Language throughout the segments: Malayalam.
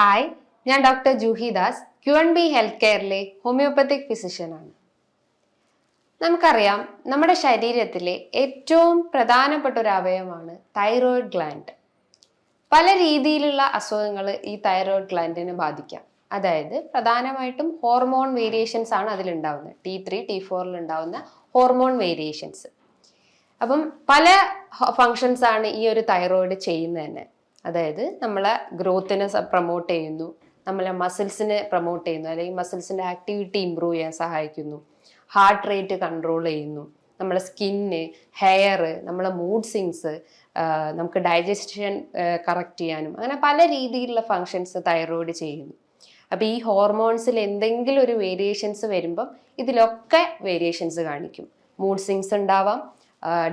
ഹായ് ഞാൻ doctor Juhi Das Q N B health കെയറിലെ homeopathic ഫിസിഷ്യനാണ് നമുക്കറിയാം നമ്മുടെ ശരീരത്തിലെ ഏറ്റവും പ്രധാനപ്പെട്ട ഒരു അവയവമാണ് തൈറോയിഡ് ഗ്ലാൻഡ് പല രീതിയിലുള്ള അസുഖങ്ങൾ ഈ തൈറോയിഡ് ഗ്ലാൻഡിനെ ബാധിക്കാം. അതായത് പ്രധാനമായിട്ടും ഹോർമോൺ വേരിയേഷൻസ് ആണ് അതിലുണ്ടാവുന്നത്. ടി ത്രീ ടി ഫോറിൽ ഉണ്ടാവുന്ന ഹോർമോൺ വേരിയേഷൻസ് അപ്പം പല ഫങ്ഷൻസ് ആണ് ഈ ഒരു തൈറോയിഡ് ചെയ്യുന്നത് തന്നെ. അതായത് നമ്മളെ ഗ്രോത്തിനെ പ്രൊമോട്ട് ചെയ്യുന്നു. നമ്മളെ മസിൽസിനെ പ്രൊമോട്ട് ചെയ്യുന്നു. അല്ലെങ്കിൽ മസിൽസിന്റെ ആക്ടിവിറ്റി ഇമ്പ്രൂവ് ചെയ്യാൻ സഹായിക്കുന്നു. ഹാർട്ട് റേറ്റ് കൺട്രോൾ ചെയ്യുന്നു. നമ്മളെ സ്കിന്ന് ഹെയർ നമ്മളെ മൂഡ് സിങ്സ് നമുക്ക് ഡൈജസ്റ്റൻ കറക്റ്റ് ചെയ്യാനും അങ്ങനെ പല രീതിയിലുള്ള ഫങ്ഷൻസ് തൈറോയിഡ് ചെയ്യുന്നു. അപ്പോൾ ഈ ഹോർമോൺസിൽ എന്തെങ്കിലും ഒരു വേരിയേഷൻസ് വരുമ്പം ഇതിലൊക്കെ വേരിയേഷൻസ് കാണിക്കും. മൂഡ് സിങ്സ് ഉണ്ടാവാം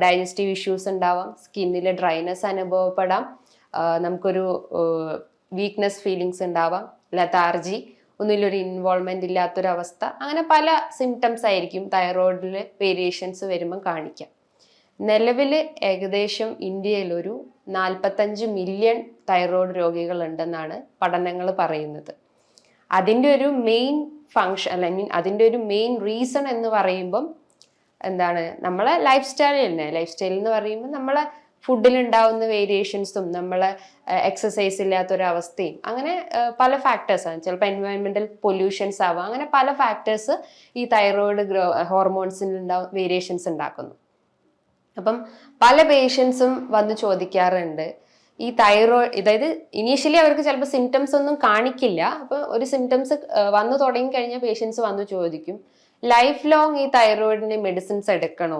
ഡൈജസ്റ്റീവ് ഇഷ്യൂസ് ഉണ്ടാവാം സ്കിന്നിൽ ഡ്രൈനെസ് അനുഭവപ്പെടാം നമുക്കൊരു വീക്ക്നെസ് ഫീലിങ്സ് ഉണ്ടാവാം. ലതാർജി ഒന്നിലൊരു ഇൻവോൾവ്മെന്റ് ഇല്ലാത്തൊരവസ്ഥ. അങ്ങനെ പല സിംറ്റംസ് ആയിരിക്കും തൈറോയിഡിൽ വേരിയേഷൻസ് വരുമ്പം കാണിക്കാം. നിലവിൽ ഏകദേശം ഇന്ത്യയിൽ ഒരു നാൽപ്പത്തഞ്ച് മില്യൺ തൈറോയ്ഡ് രോഗികളുണ്ടെന്നാണ് പഠനങ്ങൾ പറയുന്നത്. അതിന്റെ ഒരു മെയിൻ ഫങ്ഷൻ അല്ല മീൻ അതിന്റെ ഒരു മെയിൻ റീസൺ എന്ന് പറയുമ്പം എന്താണ്? നമ്മളെ ലൈഫ് സ്റ്റൈൽ തന്നെ ലൈഫ് സ്റ്റൈൽ എന്ന് പറയുമ്പോൾ നമ്മളെ ഫുഡിൽ ഉണ്ടാവുന്ന വേരിയേഷൻസും നമ്മളെ എക്സസൈസ് ഇല്ലാത്തൊരവസ്ഥയും അങ്ങനെ പല ഫാക്ടേഴ്സാണ് ചിലപ്പോൾ എൻവയോൺമെന്റൽ പൊല്യൂഷൻസ് ആവാം. അങ്ങനെ പല ഫാക്ടേഴ്സ് ഈ തൈറോയിഡ് ഗ്രോ ഹോർമോൺസിൽ ഉണ്ടാവും വേരിയേഷൻസ് ഉണ്ടാക്കുന്നു. അപ്പം പല പേഷ്യൻസും വന്ന് ചോദിക്കാറുണ്ട് ഈ തൈറോയിഡ് അതായത് ഇനീഷ്യലി അവർക്ക് ചിലപ്പോൾ സിംറ്റംസ് ഒന്നും കാണിക്കില്ല. അപ്പോൾ ഒരു സിംറ്റംസ് വന്നു തുടങ്ങി കഴിഞ്ഞാൽ പേഷ്യൻസ് വന്ന് ചോദിക്കും ലൈഫ് ലോങ് ഈ തൈറോയിഡിന്റെ മെഡിസിൻസ് എടുക്കണോ?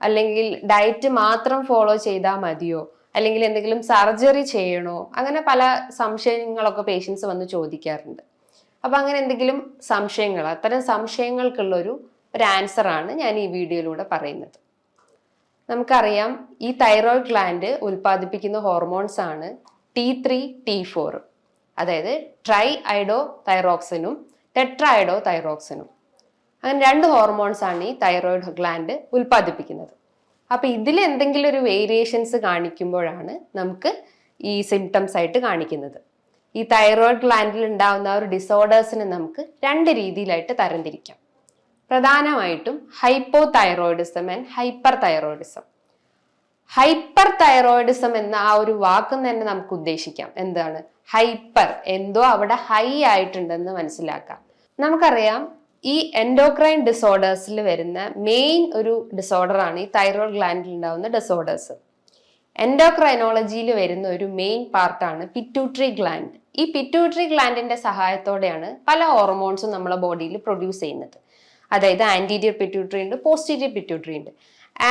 അല്ലെങ്കിൽ ഡയറ്റ് മാത്രം ഫോളോ ചെയ്താൽ മതിയോ? അല്ലെങ്കിൽ എന്തെങ്കിലും സർജറി ചെയ്യണോ? അങ്ങനെ പല സംശയങ്ങളൊക്കെ പേഷ്യൻസ് വന്ന് ചോദിക്കാറുണ്ട്. അപ്പം അങ്ങനെ എന്തെങ്കിലും സംശയങ്ങൾ അത്തരം സംശയങ്ങൾക്കുള്ളൊരു ഒരു ആൻസറാണ് ഞാൻ ഈ വീഡിയോയിലൂടെ പറയുന്നത്. നമുക്കറിയാം ഈ തൈറോയ്ഡ് ഗ്ലാൻഡ് ഉൽപ്പാദിപ്പിക്കുന്ന ഹോർമോൺസ് ആണ് ടി ത്രീ ടി ഫോർ അതായത് ട്രൈ ഐഡോ തൈറോക്സിനും ടെട്രൈഡോ തൈറോക്സിനും അങ്ങനെ രണ്ട് ഹോർമോൺസ് ആണ് ഈ തൈറോയിഡ് ഗ്ലാൻഡ് ഉൽപ്പാദിപ്പിക്കുന്നത്. അപ്പൊ ഇതിൽ എന്തെങ്കിലും ഒരു വേരിയേഷൻസ് കാണിക്കുമ്പോഴാണ് നമുക്ക് ഈ സിംറ്റംസ് ആയിട്ട് കാണിക്കുന്നത്. ഈ തൈറോയിഡ് ഗ്ലാൻഡിൽ ഉണ്ടാകുന്ന ഒരു ഡിസോർഡേഴ്സിനെ നമുക്ക് രണ്ട് രീതിയിലായിട്ട് തരംതിരിക്കാം. പ്രധാനമായിട്ടും hypothyroidism and hyperthyroidism hyperthyroidism എന്ന ആ ഒരു വാക്കും തന്നെ നമുക്ക് ഉദ്ദേശിക്കാം. എന്താണ്? ഹൈപ്പർ എന്തോ അവിടെ ഹൈ ആയിട്ടുണ്ടെന്ന് മനസ്സിലാക്കാം. നമുക്കറിയാം ഈ എൻഡോക്രൈൻ ഡിസോർഡേഴ്സിൽ വരുന്ന മെയിൻ ഒരു ഡിസോർഡർ ആണ് ഈ തൈറോയ്ഡ് ഗ്ലാൻഡിൽ ഉണ്ടാകുന്ന ഡിസോർഡേഴ്സ് എൻഡോക്രൈനോളജിയിൽ വരുന്ന ഒരു മെയിൻ പാർട്ടാണ് പിറ്റ്യൂട്ടറി ഗ്ലാൻഡ് ഈ പിറ്റ്യൂട്ടറി ഗ്ലാൻഡിന്റെ സഹായത്തോടെയാണ് പല ഹോർമോൺസും നമ്മളെ ബോഡിയിൽ പ്രൊഡ്യൂസ് ചെയ്യുന്നത്. അതായത് ആന്റീരിയർ പിറ്റ്യൂട്ടറി ഉണ്ട് പോസ്റ്റീരിയർ പിറ്റ്യൂട്ടറി ഉണ്ട്.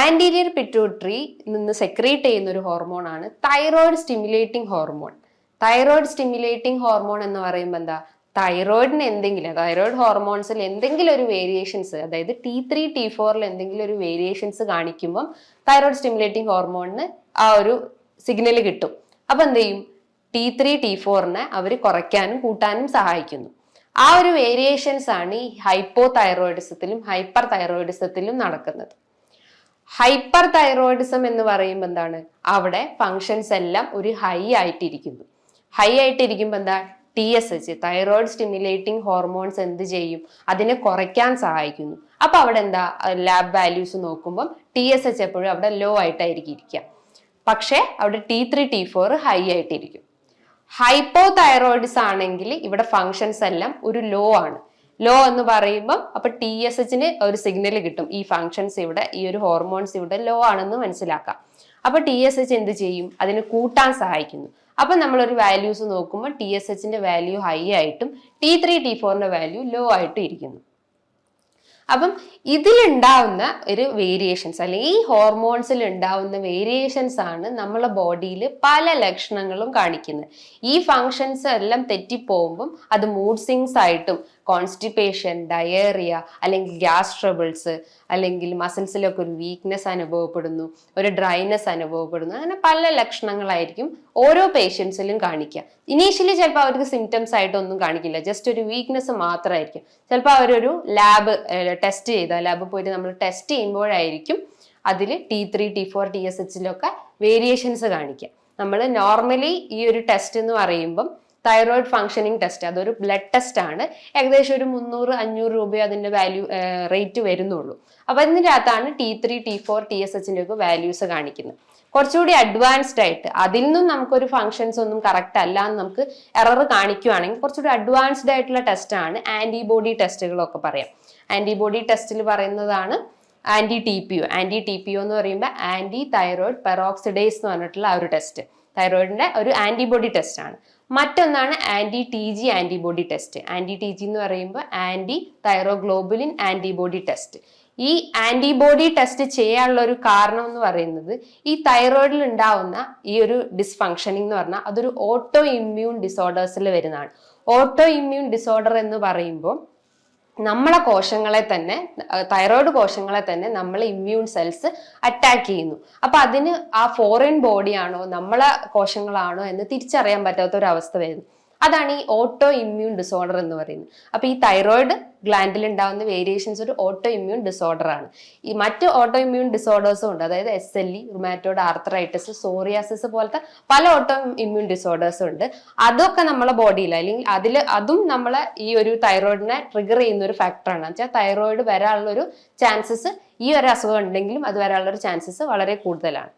ആന്റീരിയർ പിറ്റ്യൂട്ടറി നിന്ന് സെക്രീറ്റ് ചെയ്യുന്ന ഒരു ഹോർമോൺ ആണ് thyroid stimulating hormone thyroid stimulating hormone എന്ന് പറയുമ്പോൾ എന്താ? തൈറോയിഡിന് എന്തെങ്കിലും തൈറോയിഡ് ഹോർമോൺസിൽ എന്തെങ്കിലും ഒരു വേരിയേഷൻസ് അതായത് ടി ത്രീ ടി ഫോറിൽ എന്തെങ്കിലും ഒരു വേരിയേഷൻസ് കാണിക്കുമ്പം തൈറോയിഡ് സ്റ്റിമുലേറ്റിംഗ് ഹോർമോണിന് ആ ഒരു സിഗ്നൽ കിട്ടും. അപ്പൊ എന്ത് ചെയ്യും? ടി ത്രീ ടി ഫോറിനെ അവർ കുറയ്ക്കാനും കൂട്ടാനും സഹായിക്കുന്നു. ആ ഒരു വേരിയേഷൻസ് ആണ് ഈ ഹൈപ്പോ തൈറോയിഡിസത്തിലും ഹൈപ്പർ തൈറോയിഡിസത്തിലും നടക്കുന്നത്. ഹൈപ്പർ തൈറോയിഡിസം എന്ന് പറയുമ്പോൾ എന്താണ്? അവിടെ ഫങ്ഷൻസ് എല്ലാം ഒരു ഹൈ ആയിട്ടിരിക്കുന്നു. ഹൈ ആയിട്ടിരിക്കുമ്പോൾ എന്താ? T S H thyroid stimulating hormones എന്ത് ചെയ്യും? അതിനെ കുറയ്ക്കാൻ സഹായിക്കുന്നു. അപ്പൊ അവിടെ എന്താ ലാബ് വാല്യൂസ് നോക്കുമ്പോൾ ടി എസ് എച്ച് എപ്പോഴും അവിടെ ലോ ആയിട്ടായിരിക്കും ഇരിക്കുക. പക്ഷേ അവിടെ T three T four high ആയിട്ടിരിക്കും. ഹൈപ്പോ തൈറോയിഡ്സ് ആണെങ്കിൽ ഇവിടെ ഫങ്ഷൻസ് എല്ലാം ഒരു ലോ ആണ്. ലോ എന്ന് പറയുമ്പോൾ അപ്പൊ ടി എസ് എച്ചിന് ഒരു സിഗ്നൽ കിട്ടും. ഈ ഫങ്ഷൻസ് ഇവിടെ ഈ ഒരു ഹോർമോൺസ് ഇവിടെ ലോ ആണെന്ന് മനസ്സിലാക്കാം. അപ്പൊ ടി എസ് എച്ച് എന്ത് ചെയ്യും? അതിന് കൂട്ടാൻ സഹായിക്കുന്നു. അപ്പൊ നമ്മളൊരു വാല്യൂസ് നോക്കുമ്പോൾ ടി എസ് എച്ചിന്റെ വാല്യൂ ഹൈ ആയിട്ടും ടി ത്രീ ടി ഫോറിന്റെ വാല്യൂ ലോ ആയിട്ടും ഇരിക്കുന്നു. അപ്പം ഇതിലുണ്ടാവുന്ന ഒരു വേരിയേഷൻസ് അല്ലെങ്കിൽ ഈ ഹോർമോൺസിൽ ഉണ്ടാവുന്ന വേരിയേഷൻസ് ആണ് നമ്മളെ ബോഡിയിൽ പല ലക്ഷണങ്ങളും കാണിക്കുന്നത്. ഈ ഫങ്ഷൻസ് എല്ലാം തെറ്റിപ്പോകുമ്പം അത് മൂഡ് സിങ്സ് ആയിട്ടും കോൺസ്റ്റിപ്പേഷൻ ഡയേറിയ അല്ലെങ്കിൽ ഗ്യാസ് ട്രബിൾസ് അല്ലെങ്കിൽ മസിൽസിലൊക്കെ ഒരു വീക്ക്നെസ് അനുഭവപ്പെടുന്നു ഒരു ഡ്രൈനെസ് അനുഭവപ്പെടുന്നു അങ്ങനെ പല ലക്ഷണങ്ങളായിരിക്കും ഓരോ പേഷ്യൻസിലും കാണിക്കുക. ഇനീഷ്യലി ചിലപ്പോൾ അവർക്ക് സിംറ്റംസ് ആയിട്ടൊന്നും കാണിക്കില്ല ജസ്റ്റ് ഒരു വീക്ക്നെസ് മാത്രമായിരിക്കും ചിലപ്പോൾ അവരൊരു ലാബ് ടെസ്റ്റ് ചെയ്ത ലാബ് പോയിട്ട് നമ്മൾ ടെസ്റ്റ് ചെയ്യുമ്പോഴായിരിക്കും അതിൽ T three T four T S എച്ചിലൊക്കെ variations കാണിക്കുക. നമ്മൾ നോർമലി ഈ ഒരു ടെസ്റ്റ് എന്ന് പറയുമ്പം തൈറോയിഡ് ഫങ്ഷനിങ് ടെസ്റ്റ് അതൊരു ബ്ലഡ് ടെസ്റ്റ് ആണ്. ഏകദേശം ഒരു മുന്നൂറ് അഞ്ഞൂറ് രൂപ അതിന്റെ വാല്യൂ റേറ്റ് വരുന്നുള്ളൂ. അപ്പൊ അതിന്റെ അകത്താണ് T three T four T S എച്ചിന്റെ ഒക്കെ വാല്യൂസ് കാണിക്കുന്നത്. കുറച്ചുകൂടി അഡ്വാൻസ്ഡ് ആയിട്ട് അതിൽ നിന്നും നമുക്കൊരു ഫങ്ഷൻസ് ഒന്നും കറക്റ്റ് അല്ല എന്ന് നമുക്ക് എറർ കാണിക്കുവാണെങ്കിൽ കുറച്ചുകൂടി അഡ്വാൻസ്ഡ് ആയിട്ടുള്ള ടെസ്റ്റാണ് ആണ് ആന്റിബോഡി ടെസ്റ്റുകളൊക്കെ പറയാം. ആന്റിബോഡി ടെസ്റ്റിൽ പറയുന്നതാണ് anti T P O anti T P O എന്ന് പറയുമ്പോൾ ആന്റി തൈറോയിഡ് പെറോക്സിഡേസ് എന്ന് പറഞ്ഞിട്ടുള്ള ആ ഒരു ടെസ്റ്റ് തൈറോയിഡിന്റെ ഒരു ആന്റിബോഡി ടെസ്റ്റ് ആണ്. മറ്റൊന്നാണ് anti T G antibody test anti T G എന്ന് പറയുമ്പോൾ ആന്റി തൈറോഗ്ലോബുലിൻ ആന്റിബോഡി ടെസ്റ്റ് ഈ ആന്റിബോഡി ടെസ്റ്റ് ചെയ്യാനുള്ള ഒരു കാരണം എന്ന് പറയുന്നത് ഈ തൈറോയിഡിൽ ഉണ്ടാവുന്ന ഈ ഒരു ഡിസ്ഫങ്ഷനിങ് എന്ന് പറഞ്ഞാൽ അതൊരു ഓട്ടോ ഇമ്മ്യൂൺ ഡിസോർഡേഴ്സിൽ വരുന്നതാണ്. ഓട്ടോ ഇമ്മ്യൂൺ ഡിസോർഡർ എന്ന് പറയുമ്പോൾ നമ്മളെ കോശങ്ങളെ തന്നെ തൈറോയ്ഡ് കോശങ്ങളെ തന്നെ നമ്മളെ ഇമ്മ്യൂൺ സെൽസ് അറ്റാക്ക് ചെയ്യുന്നു. അപ്പൊ അതിന് ആ ഫോറിൻ ബോഡിയാണോ നമ്മളെ കോശങ്ങളാണോ എന്ന് തിരിച്ചറിയാൻ പറ്റാത്ത ഒരു അവസ്ഥ വരുന്നു. അതാണ് ഈ ഓട്ടോ ഇമ്മ്യൂൺ ഡിസോർഡർ എന്ന് പറയുന്നത്. അപ്പൊ ഈ തൈറോയിഡ് ഗ്ലാൻഡിൽ ഉണ്ടാകുന്ന വേരിയേഷൻസ് ഒരു ഓട്ടോ ഇമ്മ്യൂൺ ഡിസോർഡർ ആണ്. ഈ മറ്റ് ഓട്ടോ ഇമ്മ്യൂൺ ഡിസോർഡേഴ്സും ഉണ്ട്. അതായത് S L E rheumatoid arthritis psoriasis പോലത്തെ പല ഓട്ടോ ഇമ്മ്യൂൺ ഡിസോർഡേഴ്സും ഉണ്ട്. അതൊക്കെ നമ്മളെ ബോഡിയിൽ അല്ലെങ്കിൽ അതിൽ അതും നമ്മളെ ഈ ഒരു തൈറോയിഡിനെ ട്രിഗർ ചെയ്യുന്ന ഒരു ഫാക്ടറാണ് വെച്ചാൽ തൈറോയിഡ് വരാനുള്ള ഒരു ചാൻസസ് ഈ ഒരു അസുഖം ഉണ്ടെങ്കിലും അത് വരാനുള്ള ഒരു ചാൻസസ് വളരെ കൂടുതലാണ്.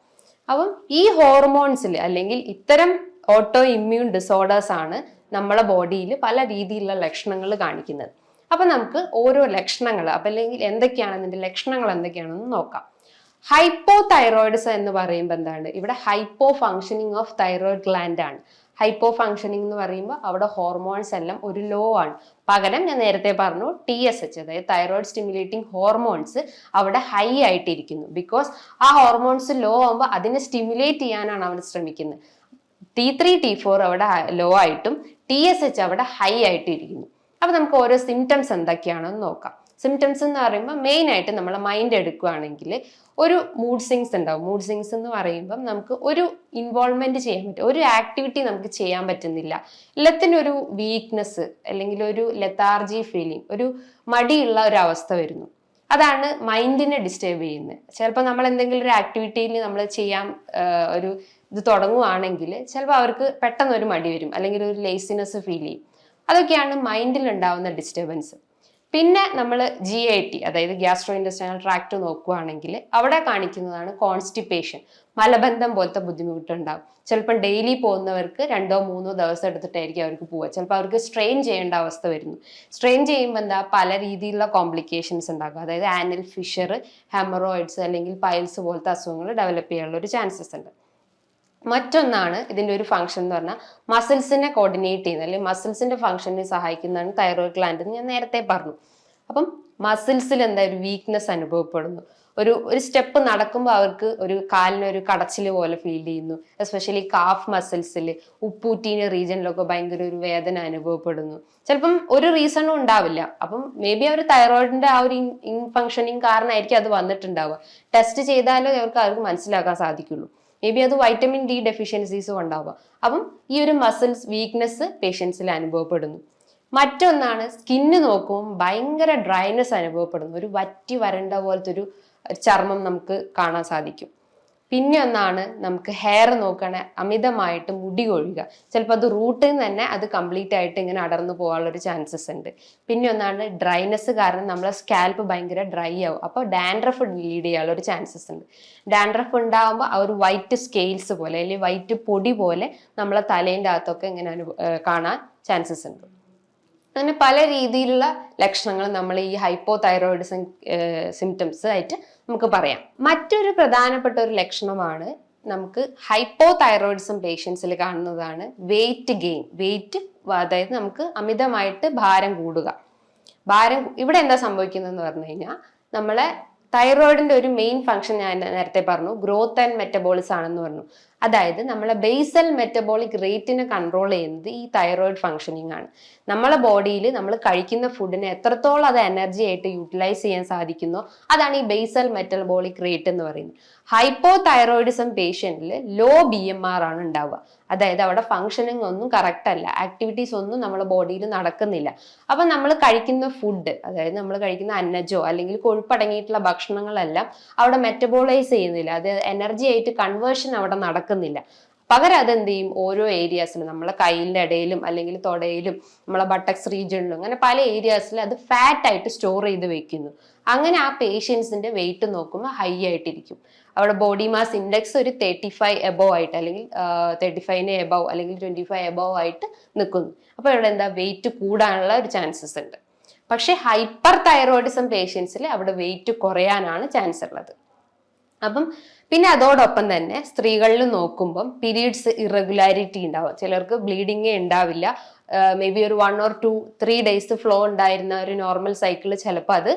അപ്പം ഈ ഹോർമോൺസിൽ അല്ലെങ്കിൽ ഇത്തരം ഓട്ടോ ഇമ്മ്യൂൺ ഡിസോർഡേഴ്സ് ആണ് നമ്മളെ ബോഡിയിൽ പല രീതിയിലുള്ള ലക്ഷണങ്ങൾ കാണിക്കുന്നത്. അപ്പൊ നമുക്ക് ഓരോ ലക്ഷണങ്ങൾ അപ്പൊ അല്ലെങ്കിൽ എന്തൊക്കെയാണ് അതിന്റെ ലക്ഷണങ്ങൾ എന്തൊക്കെയാണെന്ന് നോക്കാം. ഹൈപ്പോ തൈറോയിഡ്സ് എന്ന് പറയുമ്പോൾ എന്താണ്? ഇവിടെ hypo functioning of thyroid gland ആണ്. ഹൈപ്പോ ഫങ്ഷനിങ് എന്ന് പറയുമ്പോൾ അവിടെ ഹോർമോൺസ് എല്ലാം ഒരു ലോ ആണ്. പകരം ഞാൻ നേരത്തെ പറഞ്ഞു ടി എസ് എച്ച് അതായത് തൈറോയിഡ് സ്റ്റിമുലേറ്റിംഗ് ഹോർമോൺസ് അവിടെ ഹൈ ആയിട്ടിരിക്കുന്നു. ബിക്കോസ് ആ ഹോർമോൺസ് ലോ ആകുമ്പോൾ അതിനെ സ്റ്റിമുലേറ്റ് ചെയ്യാനാണ് അവൻ ശ്രമിക്കുന്നത്. ടി ത്രീ ടി ഫോർ അവിടെ ലോ ആയിട്ടും ടി എസ് എച്ച് അവിടെ ഹൈ ആയിട്ട് ഇരിക്കുന്നു അപ്പൊ നമുക്ക് ഓരോ സിംറ്റംസ് എന്തൊക്കെയാണെന്ന് നോക്കാം. സിംറ്റംസ് എന്ന് പറയുമ്പോൾ മെയിൻ ആയിട്ട് നമ്മൾ മൈൻഡ് എടുക്കുകയാണെങ്കിൽ ഒരു മൂഡ് സിങ്സ് ഉണ്ടാവും. മൂഡ് സിങ്സ് എന്ന് പറയുമ്പം നമുക്ക് ഒരു ഇൻവോൾവ്മെന്റ് ചെയ്യാൻ പറ്റും. ഒരു ആക്ടിവിറ്റി നമുക്ക് ചെയ്യാൻ പറ്റുന്നില്ല. എല്ലാത്തിനും ഒരു വീക്ക്നെസ് അല്ലെങ്കിൽ ഒരു ലെത്താർജി ഫീലിംഗ് ഒരു മടിയുള്ള ഒരു അവസ്ഥ വരുന്നു. അതാണ് മൈൻഡിനെ ഡിസ്റ്റേബ് ചെയ്യുന്നത്. ചിലപ്പോൾ നമ്മൾ എന്തെങ്കിലും ഒരു ആക്ടിവിറ്റിയിൽ നമ്മൾ ചെയ്യാൻ ഒരു ഇത് തുടങ്ങുവാണെങ്കിൽ ചിലപ്പോൾ അവർക്ക് പെട്ടെന്ന് ഒരു മടി വരും അല്ലെങ്കിൽ ഒരു ലേസിനെസ് ഫീൽ ചെയ്യും. അതൊക്കെയാണ് മൈൻഡിൽ ഉണ്ടാവുന്ന ഡിസ്റ്റർബൻസ് പിന്നെ നമ്മൾ ജി ഐ ടി അതായത് ഗ്യാസ്ട്രോ ഇൻഡസ്ട്രിയൽ ട്രാക്ട് നോക്കുകയാണെങ്കിൽ അവിടെ കാണിക്കുന്നതാണ് കോൺസ്റ്റിപ്പേഷൻ മലബന്ധം പോലത്തെ ബുദ്ധിമുട്ടുണ്ടാവും. ചിലപ്പോൾ ഡെയിലി പോകുന്നവർക്ക് രണ്ടോ മൂന്നോ ദിവസം എടുത്തിട്ടായിരിക്കും അവർക്ക് പോവുക. ചിലപ്പോൾ അവർക്ക് സ്ട്രെയിൻ ചെയ്യേണ്ട അവസ്ഥ വരുന്നു. സ്ട്രെയിൻ ചെയ്യുമ്പോൾ എന്താ? പല രീതിയിലുള്ള കോംപ്ലിക്കേഷൻസ് ഉണ്ടാകും. അതായത് ആനൽ ഫിഷർ ഹെമറോയിഡ്സ് അല്ലെങ്കിൽ പൈൽസ് പോലത്തെ അസുഖങ്ങൾ ഡെവലപ്പ് ചെയ്യാനുള്ള ഒരു ചാൻസസ് ഉണ്ട്. മറ്റൊന്നാണ് ഇതിന്റെ ഒരു ഫംഗ്ഷൻ എന്ന് പറഞ്ഞാൽ മസിൽസിനെ കോർഡിനേറ്റ് ചെയ്യുന്ന അല്ലെങ്കിൽ മസിൽസിന്റെ ഫംഗ്ഷനെ സഹായിക്കുന്നതാണ് തൈറോയിഡ് ഗ്ലാൻഡ് എന്ന് ഞാൻ നേരത്തെ പറഞ്ഞു. അപ്പം മസിൽസിൽ എന്താ ഒരു വീക്ക്നെസ് അനുഭവപ്പെടുന്നു. ഒരു ഒരു സ്റ്റെപ്പ് നടക്കുമ്പോൾ അവർക്ക് ഒരു കാലിനൊരു കടച്ചിൽ പോലെ ഫീൽ ചെയ്യുന്നു. എസ്പെഷ്യലി കാഫ് മസിൽസിൽ ഉപ്പൂറ്റീന റീജിയനിലൊക്കെ ഭയങ്കര ഒരു വേദന അനുഭവപ്പെടുന്നു. ചിലപ്പം ഒരു റീസണും ഉണ്ടാവില്ല. അപ്പം മേ ബി അവർ തൈറോയിഡിന്റെ ആ ഒരു ഇൻ ഫങ്ഷനിങ് കാരണമായിരിക്കും അത് വന്നിട്ടുണ്ടാവുക. ടെസ്റ്റ് ചെയ്താലേ അവർക്ക് അവർക്ക് മനസ്സിലാക്കാൻ സാധിക്കുള്ളൂ. മേ ബി അത് വൈറ്റമിൻ ഡി ഡെഫിഷ്യൻസീസും ഉണ്ടാവുക. അപ്പം ഈ ഒരു മസിൽസ് വീക്ക്നെസ് പേഷ്യൻസിൽ അനുഭവപ്പെടുന്നു. മറ്റൊന്നാണ് സ്കിന്ന് നോക്കുമ്പോൾ ഭയങ്കര ഡ്രൈനെസ് അനുഭവപ്പെടുന്നു. ഒരു വറ്റി വരണ്ട പോലത്തെ ഒരു ചർമ്മം നമുക്ക് കാണാൻ സാധിക്കും. പിന്നെ ഒന്നാണ് നമുക്ക് ഹെയർ നോക്കണേ അമിതമായിട്ട് മുടി കൊഴുക ചിലപ്പോൾ അത് റൂട്ടിൽ നിന്ന് തന്നെ അത് കംപ്ലീറ്റ് ആയിട്ട് ഇങ്ങനെ അടർന്നു പോകാനുള്ളൊരു ചാൻസസ് ഉണ്ട്. പിന്നെ ഒന്നാണ് ഡ്രൈനെസ് കാരണം നമ്മളെ സ്കാൽപ്പ് ഭയങ്കര ഡ്രൈ ആവും. അപ്പോൾ ഡാൻഡ്രഫ് ലീഡ് ചെയ്യാനുള്ളൊരു ചാൻസസ് ഉണ്ട്. ഡാൻഡ്രഫ് ഉണ്ടാകുമ്പോൾ ആ ഒരു വൈറ്റ് സ്കെയിൽസ് പോലെ അല്ലെങ്കിൽ വൈറ്റ് പൊടി പോലെ നമ്മളെ തലേന്റെ അകത്തൊക്കെ ഇങ്ങനെ കാണാൻ ചാൻസസ് ഉണ്ട്. അങ്ങനെ പല രീതിയിലുള്ള ലക്ഷണങ്ങൾ നമ്മൾ ഈ ഹൈപ്പോ തൈറോയിഡിസം സിംറ്റംസ് ആയിട്ട് നമുക്ക് പറയാം. മറ്റൊരു പ്രധാനപ്പെട്ട ഒരു ലക്ഷണമാണ് നമുക്ക് ഹൈപ്പോ തൈറോയിഡിസം പേഷ്യൻസിൽ കാണുന്നതാണ് വെയിറ്റ് ഗെയിൻ വെയിറ്റ് അതായത് നമുക്ക് അമിതമായിട്ട് ഭാരം കൂടുക. ഭാരം ഇവിടെ എന്താ സംഭവിക്കുന്നതെന്ന് പറഞ്ഞു കഴിഞ്ഞാൽ നമ്മളെ തൈറോയിഡിന്റെ ഒരു മെയിൻ ഫംഗ്ഷൻ ഞാൻ നേരത്തെ പറഞ്ഞു ഗ്രോത്ത് ആൻഡ് മെറ്റബോളിസ് ആണെന്ന് പറഞ്ഞു. അതായത് നമ്മളെ ബേസൽ മെറ്റബോളിക് റേറ്റിനെ കൺട്രോൾ ചെയ്യുന്നത് ഈ തൈറോയിഡ് ഫംഗ്ഷനിങ് ആണ്. നമ്മളെ ബോഡിയിൽ നമ്മൾ കഴിക്കുന്ന ഫുഡിനെ എത്രത്തോളം അത് എനർജി ആയിട്ട് യൂട്ടിലൈസ് ചെയ്യാൻ സാധിക്കുന്നോ അതാണ് ഈ ബേസൽ മെറ്റബോളിക് റേറ്റ് എന്ന് പറയുന്നത്. ഹൈപ്പോ തൈറോയിഡിസം പേഷ്യന്റിൽ ലോ ബി എം ആർ ആണ് ഉണ്ടാവുക. അതായത് അവിടെ ഫങ്ഷനിങ് ഒന്നും കറക്റ്റ് അല്ല. ആക്ടിവിറ്റീസ് ഒന്നും നമ്മുടെ ബോഡിയിൽ നടക്കുന്നില്ല. അപ്പൊ നമ്മൾ കഴിക്കുന്ന ഫുഡ് അതായത് നമ്മൾ കഴിക്കുന്ന അന്നജോ അല്ലെങ്കിൽ കൊഴുപ്പടങ്ങിയിട്ടുള്ള ഭക്ഷണങ്ങളെല്ലാം അവിടെ മെറ്റബോളൈസ് ചെയ്യുന്നില്ല. അത് എനർജി ആയിട്ട് കൺവേർഷൻ അവിടെ നടക്കുന്നില്ല. പകരം അതെന്ത് ചെയ്യും ഓരോ ഏരിയാസിലും നമ്മളെ കയ്യിന്റെ ഇടയിലും അല്ലെങ്കിൽ തൊടയിലും നമ്മളെ ബട്ടക്സ് റീജിയണിലും അങ്ങനെ പല ഏരിയാസിലും അത് ഫാറ്റ് ആയിട്ട് സ്റ്റോർ ചെയ്ത് വെക്കുന്നു. അങ്ങനെ ആ പേഷ്യൻസിന്റെ വെയിറ്റ് നോക്കുമ്പോൾ ഹൈ ആയിട്ടിരിക്കും. അവിടെ ബോഡി മാസ് ഇൻഡെക്സ് ഒരു തേർട്ടി ഫൈവ് എബോവ് ആയിട്ട് അല്ലെങ്കിൽ തേർട്ടി ഫൈവിന് എബോവ് അല്ലെങ്കിൽ ട്വന്റി ഫൈവ് എബോവ് ആയിട്ട് നിൽക്കുന്നു. അപ്പോൾ ഇവിടെ എന്താ? വെയിറ്റ് കൂടാനുള്ള ഒരു ചാൻസസ് ഉണ്ട്. പക്ഷേ ഹൈപ്പർ തൈറോയിഡിസം പേഷ്യൻസിൽ അവിടെ വെയിറ്റ് കുറയാനാണ് ചാൻസ് ഉള്ളത്. അപ്പം പിന്നെ അതോടൊപ്പം തന്നെ സ്ത്രീകളിൽ നോക്കുമ്പം പീരീഡ്സ് ഇറഗുലാരിറ്റി ഉണ്ടാവും. ചിലർക്ക് ബ്ലീഡിങ്ങേ ഉണ്ടാവില്ല. മേ ബി ഒരു one or two three days flow ഉണ്ടായിരുന്ന ഒരു നോർമൽ സൈക്കിൾ ചിലപ്പോൾ അത്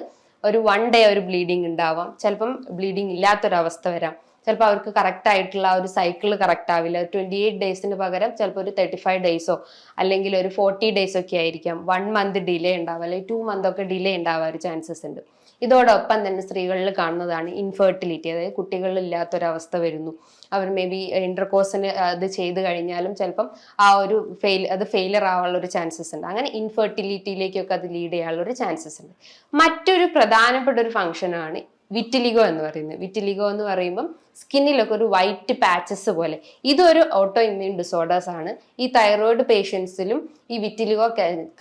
ഒരു വൺ ഡേ ഒരു ബ്ലീഡിങ് ഉണ്ടാവാം. ചിലപ്പം ബ്ലീഡിങ് ഇല്ലാത്തൊരവസ്ഥ വരാം. ചിലപ്പോൾ അവർക്ക് കറക്റ്റ് ആയിട്ടുള്ള ഒരു സൈക്കിൾ കറക്റ്റ് ആവില്ല. ട്വന്റി എയ്റ്റ് ഡേയ്സിന് പകരം ചിലപ്പോൾ ഒരു തേർട്ടി ഫൈവ് ഡേയ്സോ അല്ലെങ്കിൽ ഒരു ഫോർട്ടി ഡേയ്സ് ഒക്കെ ആയിരിക്കാം. വൺ മന്ത് ഡിലേ ഉണ്ടാവുക അല്ലെങ്കിൽ ടു മന്ത് ഒക്കെ ഡിലേ ഉണ്ടാവാൻ ഒരു ചാൻസസ് ഉണ്ട്. ഇതോടൊപ്പം തന്നെ സ്ത്രീകളിൽ കാണുന്നതാണ് ഇൻഫെർട്ടിലിറ്റി അതായത് കുട്ടികളില്ലാത്തൊരവസ്ഥ വരുന്നു. അവർ മേ ബി ഇന്റർകോഴ്സിന് അത് ചെയ്ത് കഴിഞ്ഞാലും ചിലപ്പം ആ ഒരു ഫെയിൽ അത് ഫെയിലർ ആവാനുള്ള ഒരു ചാൻസസ് ഉണ്ട്. അങ്ങനെ ഇൻഫെർട്ടിലിറ്റിയിലേക്കൊക്കെ അത് ലീഡ് ചെയ്യാനുള്ള ഒരു ചാൻസസ് ഉണ്ട്. മറ്റൊരു പ്രധാനപ്പെട്ട ഒരു ഫംഗ്ഷനാണ് വിറ്റിലിഗോ എന്ന് പറയുന്നത്. വിറ്റിലിഗോ എന്ന് പറയുമ്പം സ്കിന്നിലൊക്കെ ഒരു വൈറ്റ് പാച്ചസ് പോലെ. ഇതൊരു ഓട്ടോ ഇമ്മ്യൂൺ ഡിസോർഡേഴ്സ് ആണ്. ഈ തൈറോയിഡ് പേഷ്യൻസിലും ഈ വിറ്റിലിഗോ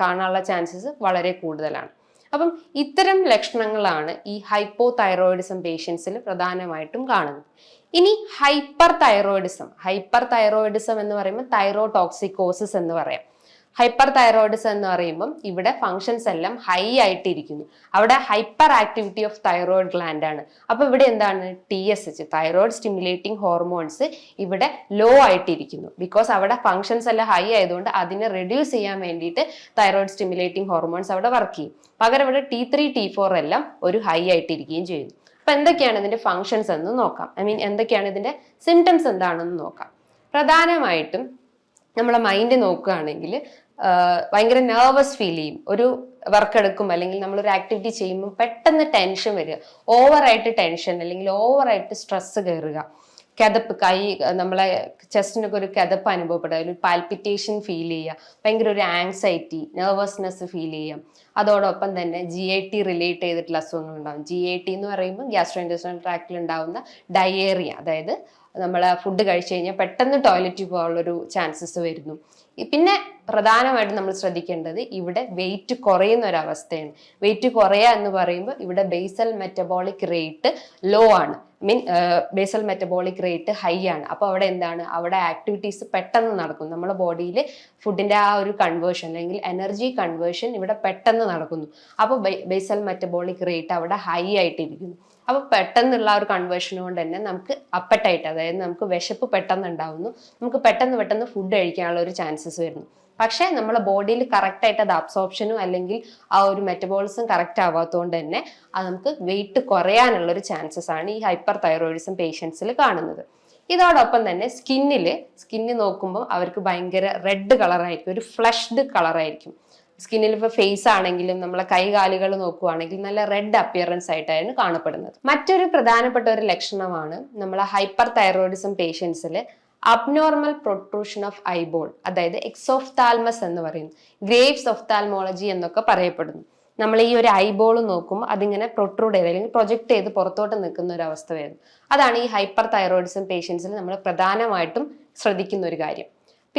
കാണാനുള്ള ചാൻസസ് വളരെ കൂടുതലാണ്. അപ്പം ഇത്തരം ലക്ഷണങ്ങളാണ് ഈ ഹൈപ്പോ തൈറോയിഡിസം പേഷ്യൻസിൽ പ്രധാനമായിട്ടും കാണുന്നത്. ഇനി ഹൈപ്പർ തൈറോയിഡിസം ഹൈപ്പർ തൈറോയിഡിസം എന്ന് പറയുമ്പോൾ തൈറോടോക്സിക്കോസിസ് എന്ന് പറയാം. ഹൈപ്പർ തൈറോയിഡിസം എന്ന് പറയുമ്പം ഇവിടെ ഫങ്ഷൻസ് എല്ലാം ഹൈ ആയിട്ടിരിക്കുന്നു. അവിടെ hyperactivity of thyroid gland ആണ്. അപ്പൊ ഇവിടെ എന്താണ്? T S H thyroid stimulating hormones ഇവിടെ ലോ ആയിട്ടിരിക്കുന്നു. ബിക്കോസ് അവിടെ ഫങ്ഷൻസ് എല്ലാം ഹൈ ആയതുകൊണ്ട് അതിനെ റെഡ്യൂസ് ചെയ്യാൻ വേണ്ടിയിട്ട് തൈറോയിഡ് സ്റ്റിമുലേറ്റിംഗ് ഹോർമോൺസ് അവിടെ വർക്ക് ചെയ്യും. പകരം ഇവിടെ ടി ത്രീ ടി ഫോർ എല്ലാം ഒരു ഹൈ ആയിട്ടിരിക്കുകയും ചെയ്യുന്നു. അപ്പൊ എന്തൊക്കെയാണ് ഇതിന്റെ ഫങ്ഷൻസ് എന്ന് നോക്കാം. ഐ മീൻ എന്തൊക്കെയാണ് ഇതിന്റെ സിംറ്റംസ് എന്താണെന്ന് നോക്കാം. പ്രധാനമായിട്ടും നമ്മളെ മൈൻഡ് നോക്കുകയാണെങ്കിൽ ഭയങ്കര നെർവസ് ഫീൽ ചെയ്യും. ഒരു വർക്ക് എടുക്കും അല്ലെങ്കിൽ നമ്മൾ ഒരു ആക്ടിവിറ്റി ചെയ്യുമ്പോൾ പെട്ടെന്ന് ടെൻഷൻ വരിക. ഓവറായിട്ട് ടെൻഷൻ അല്ലെങ്കിൽ ഓവറായിട്ട് സ്ട്രെസ് കയറുക കിതപ്പ് കൈ നമ്മളെ ചെസ്റ്റിനൊക്കെ ഒരു കിതപ്പ് അനുഭവപ്പെടുക. ഒരു പാൽപിറ്റേഷൻ ഫീൽ ചെയ്യുക. ഭയങ്കര ഒരു ആങ്സൈറ്റി നെർവസ്നെസ് ഫീൽ ചെയ്യാം അതോടൊപ്പം തന്നെ ജി ഐ ടി റിലേറ്റ് ചെയ്തിട്ടുള്ള അസുഖങ്ങൾ ഉണ്ടാകും ജി ഐ ടി എന്ന് പറയുമ്പോൾ ഗ്യാസ്ട്രോ ഇൻഡസ്ട്രിയൽ ട്രാക്റ്റിൽ ഉണ്ടാകുന്ന ഡയേറിയ അതായത് നമ്മൾ ഫുഡ് കഴിച്ചു കഴിഞ്ഞാൽ പെട്ടെന്ന് ടോയ്ലറ്റിൽ പോകാനുള്ളൊരു ചാൻസസ് വരുന്നു. പിന്നെ പ്രധാനമായിട്ടും നമ്മൾ ശ്രദ്ധിക്കേണ്ടത് ഇവിടെ വെയിറ്റ് കുറയുന്ന ഒരു അവസ്ഥയാണ് വെയിറ്റ് കുറയുക എന്ന് പറയുമ്പോൾ ഇവിടെ ബേസൽ മെറ്റബോളിക് റേറ്റ് ലോ ആണ്. Mean basal metabolic rate high ആണ്. അപ്പോൾ അവിടെ എന്താണ്? അവിടെ ആക്ടിവിറ്റീസ് പെട്ടെന്ന് നടക്കും നമ്മുടെ ബോഡിയിൽ ഫുഡിന്റെ ആ ഒരു കൺവേർഷൻ അല്ലെങ്കിൽ എനർജി കൺവേർഷൻ ഇവിടെ പെട്ടെന്ന് നടക്കുന്നു. അപ്പോൾ ബേസൽ മെറ്റബോളിക് റേറ്റ് അവിടെ ഹൈ ആയിട്ടിരിക്കുന്നു. അപ്പോൾ പെട്ടെന്നുള്ള ഒരു കൺവേർഷൻ കൊണ്ട് തന്നെ നമുക്ക് അപ്പറ്റൈറ്റ് അതായത് നമുക്ക് വിശപ്പ് പെട്ടെന്ന് ഉണ്ടാവുന്നു. നമുക്ക് പെട്ടെന്ന് പെട്ടെന്ന് ഫുഡ് കഴിക്കാനുള്ള ഒരു ചാൻസസ് വരുന്നു. പക്ഷേ നമ്മുടെ ബോഡിയിൽ കറക്റ്റ് ആയിട്ട് അത് അബ്സോർപ്ഷനും അല്ലെങ്കിൽ ആ ഒരു മെറ്റബോളിസം കറക്റ്റ് ആവാത്തതുകൊണ്ട് തന്നെ അത് നമുക്ക് വെയിറ്റ് കുറയാനുള്ള ഒരു ചാൻസസ് ആണ് ഈ ഹൈപ്പർ തൈറോയിഡിസം പേഷ്യൻസിൽ കാണുന്നത്. ഇതോടൊപ്പം തന്നെ സ്കിന്നിൽ സ്കിന്നിൽ നോക്കുമ്പോൾ അവർക്ക് ഭയങ്കര റെഡ് കളറായിരിക്കും ഒരു ഫ്ലഷ്ഡ് കളറായിരിക്കും സ്കിന്നിൽ ഇപ്പോൾ ഫേസ് ആണെങ്കിലും നമ്മളെ കൈകാലുകൾ നോക്കുവാണെങ്കിൽ നല്ല റെഡ് അപ്പിയറൻസ് ആയിട്ടായിരുന്നു കാണപ്പെടുന്നത്. മറ്റൊരു പ്രധാനപ്പെട്ട ഒരു ലക്ഷണമാണ് നമ്മളെ ഹൈപ്പർ തൈറോയിഡിസം പേഷ്യൻസിൽ അബ്നോർമൽ പ്രൊട്രൂഷൻ ഓഫ് ഐബോൾ അതായത് എക്സോഫ്താൽമസ് എന്ന് പറയുന്നു. ഗ്രേവ്സ് ഓഫ്താൽമോളജി എന്നൊക്കെ പറയപ്പെടുന്നു. നമ്മൾ ഈ ഒരു ഐബോൾ നോക്കുമ്പോൾ അതിങ്ങനെ പ്രൊട്രൂഡ് ചെയ്ത് അല്ലെങ്കിൽ പ്രൊജക്ട് ചെയ്ത് പുറത്തോട്ട് നിൽക്കുന്ന ഒരു അവസ്ഥ വരുന്നു. അതാണ് ഈ ഹൈപ്പർ തൈറോയിഡിസം പേഷ്യൻസിൽ നമ്മൾ പ്രധാനമായിട്ടും ശ്രദ്ധിക്കുന്ന ഒരു കാര്യം.